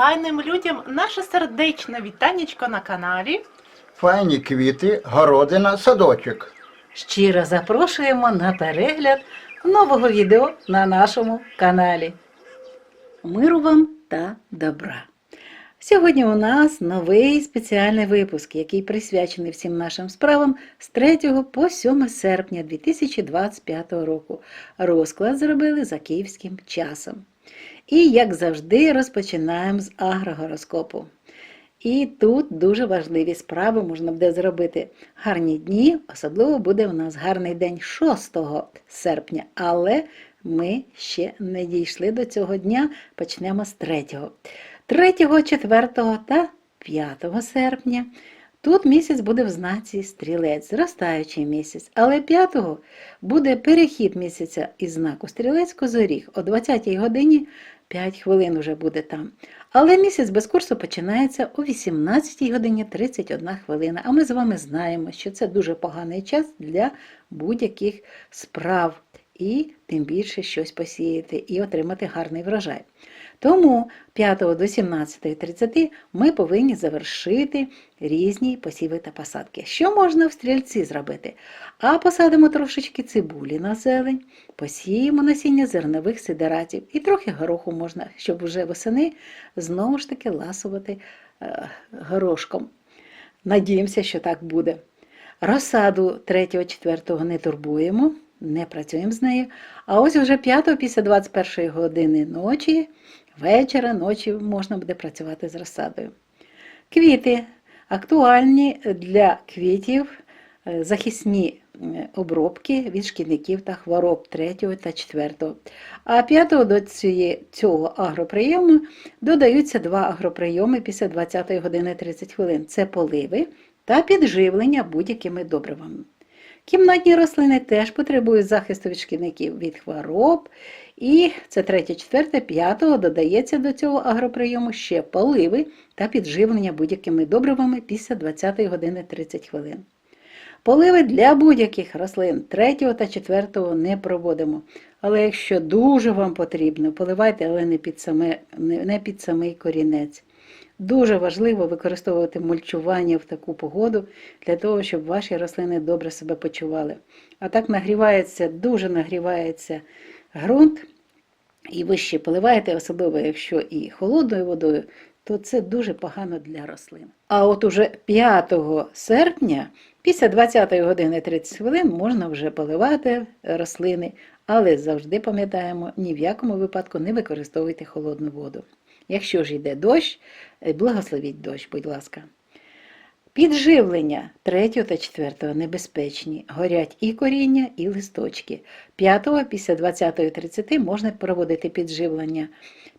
файним людям наше сердечне вітанечко на каналі. Файні квіти, городина, садочок. Щиро запрошуємо на перегляд нового відео на нашому каналі. Миру вам та добра! Сьогодні у нас новий спеціальний випуск, який присвячений всім нашим справам з 3 по 7 серпня 2025 року. Розклад зробили за київським часом. І, як завжди, розпочинаємо з агрогороскопу. І тут дуже важливі справи можна буде зробити гарні дні, особливо буде у нас гарний день 6 серпня, але ми ще не дійшли до цього дня, почнемо з 3. 3, 4 та 5 серпня. Тут місяць буде в знаці стрілець, зростаючий місяць, але 5 буде перехід місяця із знаку стрілець козоріг. О 20-й годині 5 хвилин вже буде там. Але місяць без курсу починається о 18 годині 31 хвилина. А ми з вами знаємо, що це дуже поганий час для будь-яких справ. І тим більше щось посіяти і отримати гарний врожай. Тому 5 до 17.30 ми повинні завершити різні посіви та посадки. Що можна в стрільці зробити? А посадимо трошечки цибулі на зелень, посіємо насіння зернових сидератів і трохи гороху можна, щоб вже восени знову ж таки ласувати е, горошком. Надіємося, що так буде. Розсаду 3-4 не турбуємо, не працюємо з нею. А ось вже 5 після 21 години ночі, вечора, ночі можна буде працювати з розсадою. Квіти актуальні для квітів, е, захисні обробки від шкідників та хвороб 3 та 4. А 5 до цього агроприйому додаються два агроприйоми після 20 години 30 хвилин. Це поливи та підживлення будь-якими добривами. Кімнатні рослини теж потребують захисту від шкідників від хвороб. І це 3, 4, 5 додається до цього агроприйому ще поливи та підживлення будь-якими добривами після 20 години 30 хвилин. Поливи для будь-яких рослин 3 та 4 не проводимо. Але якщо дуже вам потрібно, поливайте, але не під, саме, не під самий корінець. Дуже важливо використовувати мульчування в таку погоду для того, щоб ваші рослини добре себе почували. А так нагрівається, дуже нагрівається ґрунт, і ви ще поливаєте, особливо якщо і холодною водою, то це дуже погано для рослин. А от уже 5 серпня, після 20 години 30 хвилин, можна вже поливати рослини, але завжди пам'ятаємо, ні в якому випадку не використовуйте холодну воду. Якщо ж йде дощ, е, благословіть дощ, будь ласка. Підживлення 3 та 4 небезпечні. Горять і коріння, і листочки. 5 після 20.30 можна проводити підживлення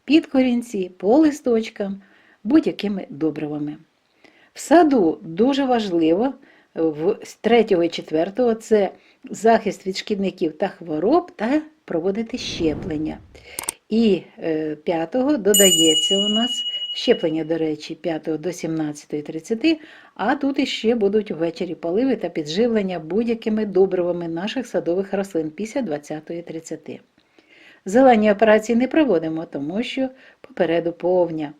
під корінці, по листочкам, будь-якими добривами. В саду дуже важливо в з 3 і 4 це захист від шкідників та хвороб та проводити щеплення. І 5 додається у нас щеплення, до речі, 5 до 17.30, а тут іще будуть ввечері поливи та підживлення будь-якими добривами наших садових рослин після 20.30. Зелені операції не проводимо, тому що попереду повня.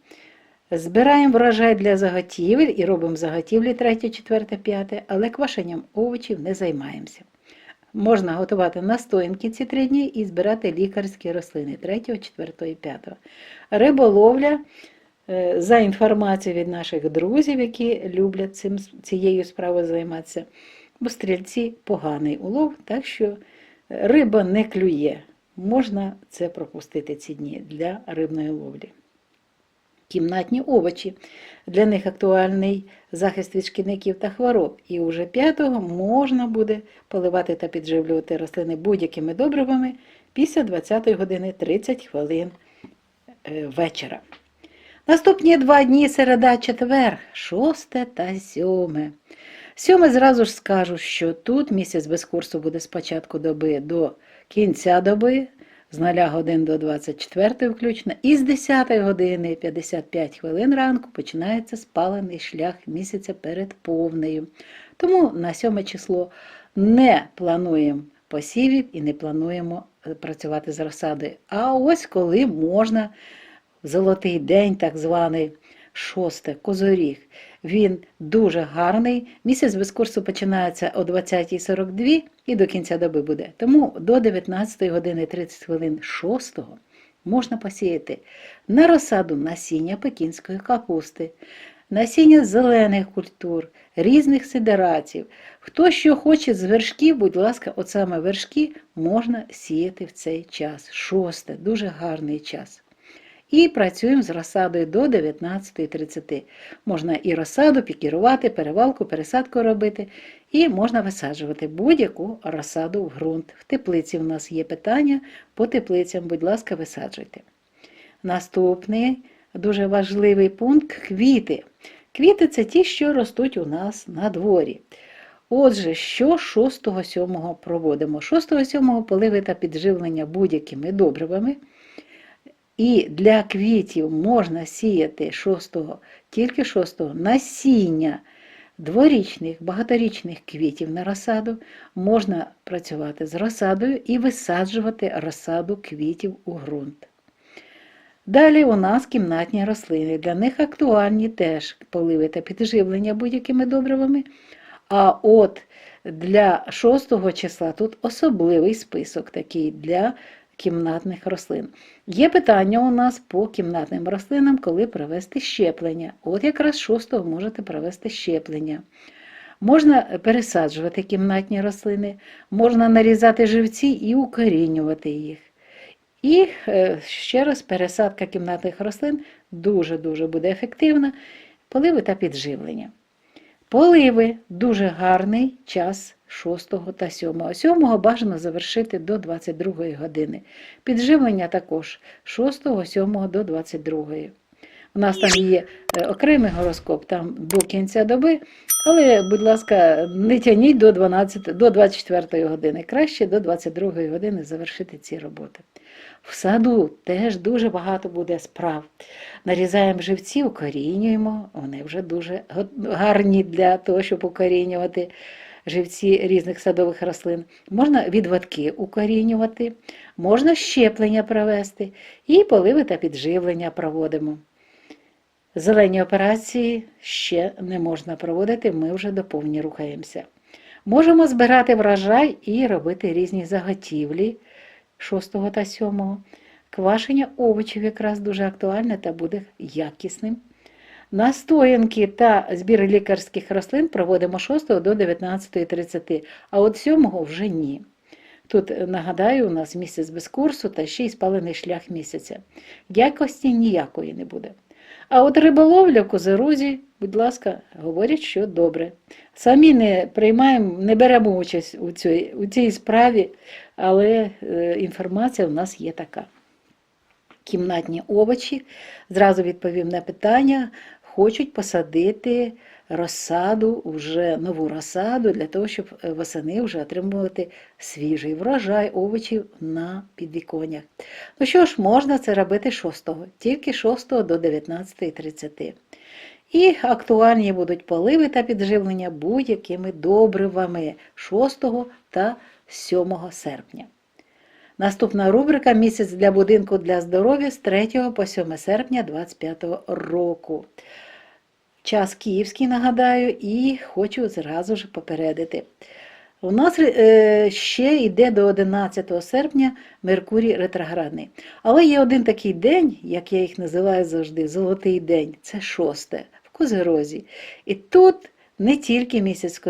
Збираємо врожай для заготівель і робимо заготівлі 3, 4, 5, але квашенням овочів не займаємося. Можна готувати настоянки ці три дні і збирати лікарські рослини 3, 4 5. Риболовля, за інформацією від наших друзів, які люблять цим, цією справою займатися, бо стрільці поганий улов, так що риба не клює. Можна це пропустити ці дні для рибної ловлі. Кімнатні овочі. Для них актуальний захист від шкідників та хвороб. І уже 5-го можна буде поливати та підживлювати рослини будь-якими добривами після 20 години 30 хвилин е, вечора. Наступні два дні середа, четвер, 6 та 7. Сьоме зразу ж скажу, що тут місяць без курсу буде з початку доби до кінця доби, з 0 годин до 24 включно, і з 10 години 55 хвилин ранку починається спалений шлях місяця перед повнею. Тому на 7 число не плануємо посівів і не плануємо е, працювати з розсадою. А ось коли можна золотий день, так званий шосте, козоріг. Він дуже гарний. Місяць без курсу починається о 20.42 і до кінця доби буде. Тому до 19 години 30 хвилин 6 можна посіяти на розсаду насіння пекінської капусти, насіння зелених культур, різних сидератів. Хто що хоче з вершків, будь ласка, от саме вершки можна сіяти в цей час. Шосте, дуже гарний час. І працюємо з розсадою до 19.30. Можна і розсаду пікірувати, перевалку, пересадку робити, і можна висаджувати будь-яку розсаду в ґрунт. В теплиці в нас є питання по теплицям, будь ласка, висаджуйте. Наступний дуже важливий пункт квіти. Квіти це ті, що ростуть у нас на дворі. Отже, що 6-7 проводимо? 6-7 поливи та підживлення будь-якими добривами. І для квітів можна сіяти 6-го, тільки 6-го насіння дворічних, багаторічних квітів на розсаду. Можна працювати з розсадою і висаджувати розсаду квітів у ґрунт. Далі у нас кімнатні рослини. Для них актуальні теж поливи та підживлення будь-якими добривами. А от для 6 числа тут особливий список такий для кімнатних рослин. Є питання у нас по кімнатним рослинам, коли провести щеплення. От якраз 6 можете провести щеплення. Можна пересаджувати кімнатні рослини, можна нарізати живці і укорінювати їх. І е, ще раз пересадка кімнатних рослин дуже-дуже буде ефективна. Поливи та підживлення. Поливи дуже гарний час 6 та 7. 7 бажано завершити до 22 години. Підживлення також 6, 7 до 22. У нас там є е, окремий гороскоп там до кінця доби, але, будь ласка, не тягніть до 12, до 24 години. Краще до 22 години завершити ці роботи. В саду теж дуже багато буде справ. Нарізаємо живці, укорінюємо. Вони вже дуже гарні для того, щоб укорінювати живці різних садових рослин. Можна відводки укорінювати, можна щеплення провести і поливи та підживлення проводимо. Зелені операції ще не можна проводити, ми вже до повні рухаємося. Можемо збирати врожай і робити різні заготівлі 6 та 7. Квашення овочів якраз дуже актуальне та буде якісним. Настоянки та збір лікарських рослин проводимо 6 до 19.30, а от 7 вже ні. Тут, нагадаю, у нас місяць без курсу та ще й спалений шлях місяця. Якості ніякої не буде. А от риболовля в козерозі, будь ласка, говорять, що добре. Самі не приймаємо, не беремо участь у цій, у цій справі, але е, інформація в нас є така. Кімнатні овочі, зразу відповім на питання, хочуть посадити розсаду, вже нову розсаду, для того, щоб е, восени вже отримувати свіжий врожай овочів на підвіконнях. Ну що ж, можна це робити 6-го, тільки 6 до 19.30. І актуальні будуть поливи та підживлення будь-якими добривами 6 та 7 серпня. Наступна рубрика Місяць для будинку для здоров'я з 3 по 7 серпня 2025 року. Час київський, нагадаю, і хочу зразу ж попередити. У нас е, ще йде до 11 серпня Меркурій ретроградний. Але є один такий день, як я їх називаю завжди, золотий день, це шосте, в Козерозі. І тут не тільки місяць в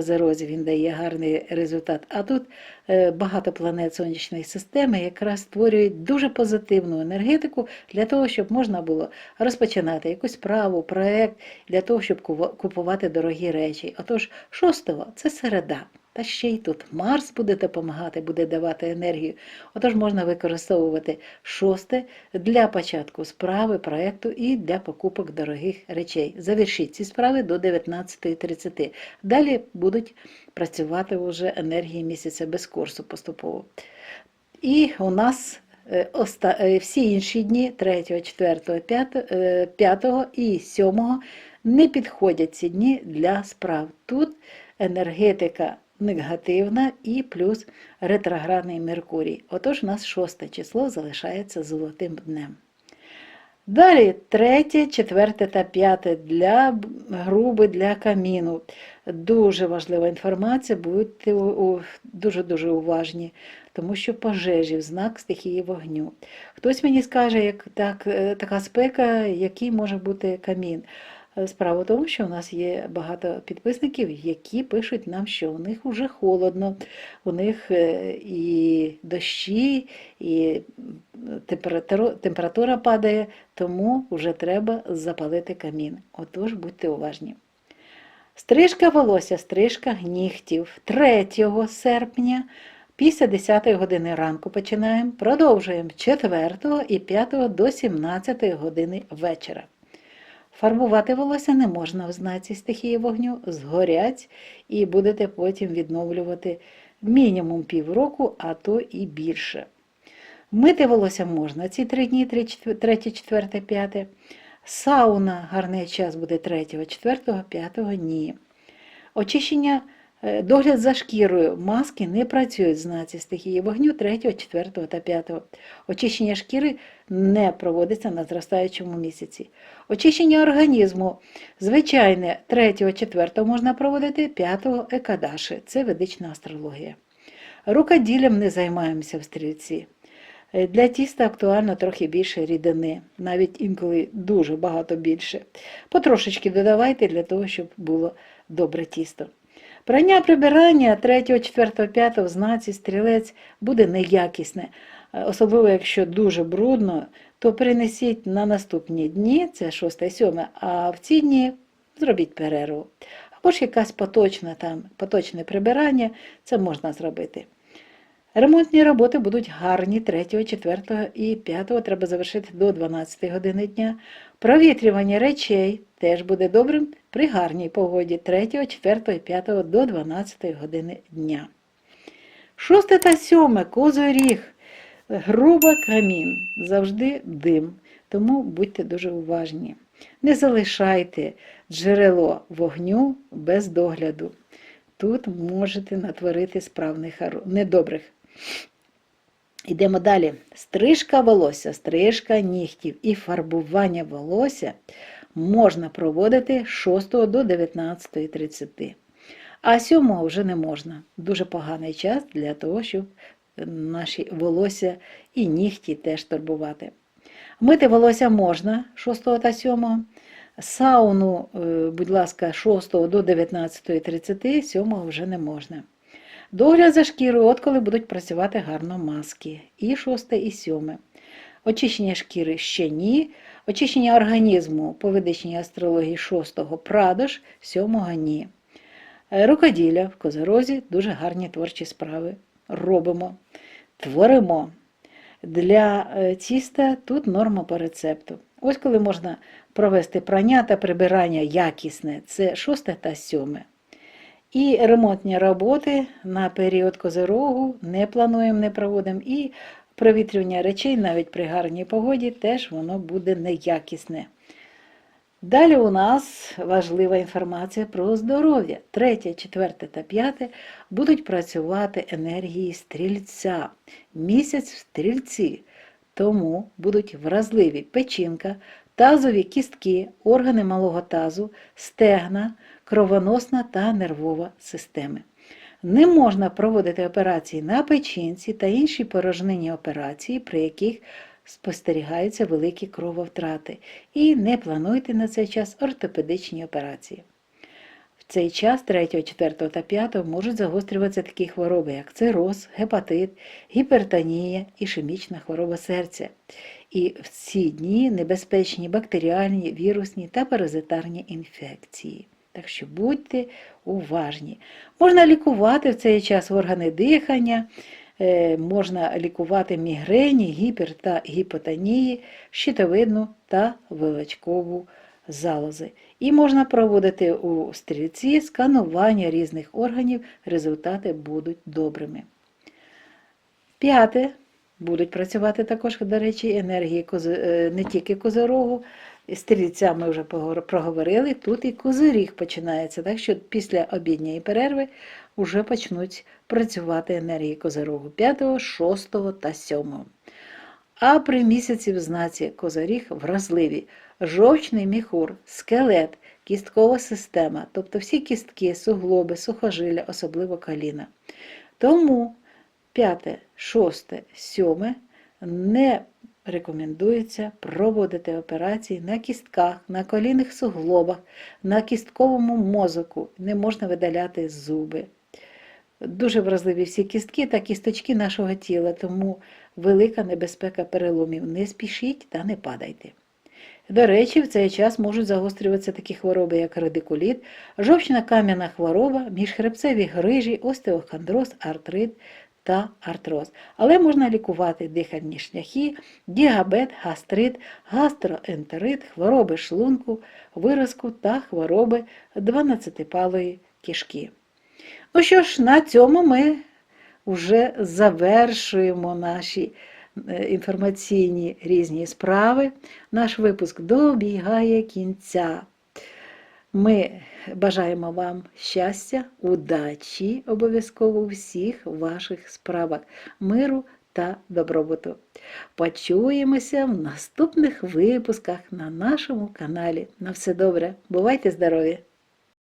він дає гарний результат, а тут е, багато планет сонячної системи якраз створюють дуже позитивну енергетику для того, щоб можна було розпочинати якусь справу, проект, для того, щоб купувати дорогі речі. Отож, шостого це середа. Та ще й тут Марс буде допомагати, буде давати енергію. Отож можна використовувати шосте для початку справи, проекту і для покупок дорогих речей. Завершіть ці справи до 19.30. Далі будуть працювати вже енергії місяця без курсу поступово. І у нас е, е, всі інші дні 3, 4, 5, 5 і 7 не підходять ці дні для справ. Тут енергетика негативна і плюс ретроградний Меркурій. Отож, у нас 6 число залишається золотим днем. Далі третє, четверте та п'яте для груби для каміну. Дуже важлива інформація, будьте дуже-дуже уважні, тому що пожежі в знак стихії вогню. Хтось мені скаже, як так, е, така спека, який може бути камін. Е, Справа в тому, що у нас є багато підписників, які пишуть нам, що у них вже холодно, у них е, і дощі, і температура, температура падає, тому вже треба запалити камін. Отож, будьте уважні. Стрижка волосся, стрижка нігтів 3 серпня після 10 години ранку починаємо. Продовжуємо 4 і 5 до 17 години вечора. Фарбувати волосся не можна в знаці стихії вогню, згорять і будете потім відновлювати мінімум півроку, а то і більше. Мити волосся можна ці три дні, 3, 4, 5. Сауна гарний час буде 3, 4, 5 дні. Очищення, догляд за шкірою, маски не працюють в знаці стихії вогню 3, 4 та 5. Очищення шкіри не проводиться на зростаючому місяці. Очищення організму звичайне 3, 4 можна проводити, 5 екадаши. Це ведична астрологія. Рукоділлям не займаємося в стрільці. Е, Для тіста актуально трохи більше рідини, навіть інколи дуже багато більше. Потрошечки додавайте для того, щоб було добре тісто. Прання прибирання 3, 4, 5 в знаці стрілець буде неякісне, Е, особливо якщо дуже брудно, то перенесіть на наступні дні, це 6 7, а в ці дні зробіть перерву. Або ж якась поточна там, поточне прибирання, це можна зробити. Ремонтні роботи будуть гарні 3, 4 і 5 треба завершити до 12 години дня. Провітрювання речей теж буде добрим при гарній погоді 3, 4 5 до 12 години дня. 6 та 7 козоріг. Груба камін, завжди дим, тому будьте дуже уважні. Не залишайте джерело вогню без догляду. Тут можете натворити справних недобрих. Йдемо далі. Стрижка волосся, стрижка нігтів і фарбування волосся можна проводити з 6 до 19.30. А 7 вже не можна. Дуже поганий час для того, щоб наші волосся і нігті теж турбувати. Мити волосся можна 6 та 7. Сауну, е, будь ласка, 6 до 19.30, 7 вже не можна. Догляд за шкірою, от коли будуть працювати гарно маски. І 6, і 7. Очищення шкіри ще ні. Очищення організму по ведичній астрології 6 прадож, 7 ні. Е, Рукоділля в Козорозі дуже гарні творчі справи. Робимо, творимо. Для е, тіста тут норма по рецепту. Ось коли можна провести прання та прибирання якісне, це 6 та 7. І ремонтні роботи на період козирогу не плануємо, не проводимо. І провітрювання речей навіть при гарній погоді теж воно буде неякісне. Далі у нас важлива інформація про здоров'я. Третє, четверте та п'яте будуть працювати енергії стрільця. Місяць в стрільці. Тому будуть вразливі печінка, тазові кістки, органи малого тазу, стегна, кровоносна та нервова системи. Не можна проводити операції на печінці та інші порожнинні операції, при яких спостерігаються великі крововтрати, і не плануйте на цей час ортопедичні операції. В цей час 3, 4 та 5 можуть загострюватися такі хвороби, як цироз, гепатит, гіпертонія, ішемічна хвороба серця. І в ці дні небезпечні бактеріальні, вірусні та паразитарні інфекції. Так що будьте уважні. Можна лікувати в цей час органи дихання, е, можна лікувати мігрені, гіпер та гіпотонії, щитовидну та вилочкову залози. І можна проводити у стрільці сканування різних органів, результати будуть добрими. П'яте. Будуть працювати також, до речі, енергії е, не тільки козорогу. Стрільця ми вже проговорили, тут і козиріг починається. Так що після обідньої перерви вже почнуть працювати енергії козирогу 5, 6 та 7. а при місяці в знаці козаріг вразливі, жовчний міхур, скелет, кісткова система, тобто всі кістки, суглоби, сухожилля, особливо коліна. Тому п'яте, шосте, сьоме не рекомендується проводити операції на кістках, на колінних суглобах, на кістковому мозоку. Не можна видаляти зуби. Дуже вразливі всі кістки та кісточки нашого тіла, тому велика небезпека переломів. Не спішіть та не падайте. До речі, в цей час можуть загострюватися такі хвороби, як радикуліт, жовчна кам'яна хвороба, міжхребцеві грижі, остеохондроз, артрит та артроз. Але можна лікувати дихальні шляхи, діабет, гастрит, гастроентерит, хвороби шлунку, виразку та хвороби 12-палої кишки. Ну що ж, на цьому ми вже завершуємо наші е, інформаційні різні справи. Наш випуск добігає кінця. Ми бажаємо вам щастя, удачі обов'язково всіх ваших справах, миру та добробуту. Почуємося в наступних випусках на нашому каналі. На все добре, бувайте здорові!